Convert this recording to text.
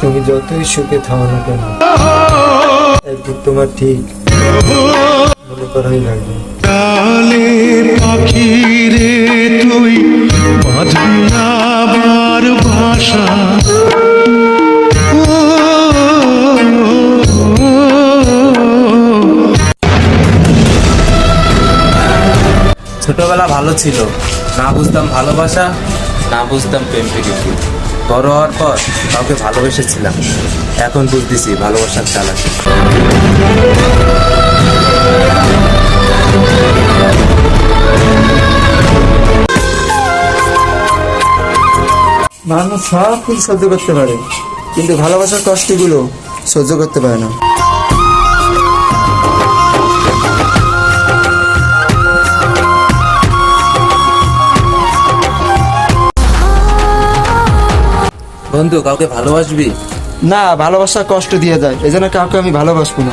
তুমি যতই সুখে থাও না কেন একদিন তোমার ঠিক মনে করাই লাগবে। পাখি রে তুই বাঁধবি আবার ভাষা। ছোটবেলা ভালো ছিল। না বুঝতাম ভালোবাসা না বুঝতাম প্রেম প্রীতি বড় হওয়ার পর কাউকে ভালোবেসেছিলাম। এখন বুঝতেছি ভালোবাসার চালাকি মানুষ সব কিছু সহ্য করতে পারে, কিন্তু ভালোবাসার কষ্টগুলো সহ্য করতে পারে না। বন্ধু কাউকে ভালোবাসবি? না ভালোবাসা কষ্ট দিয়ে যায়। এই জন্য কাউকে আমি ভালোবাসবো না।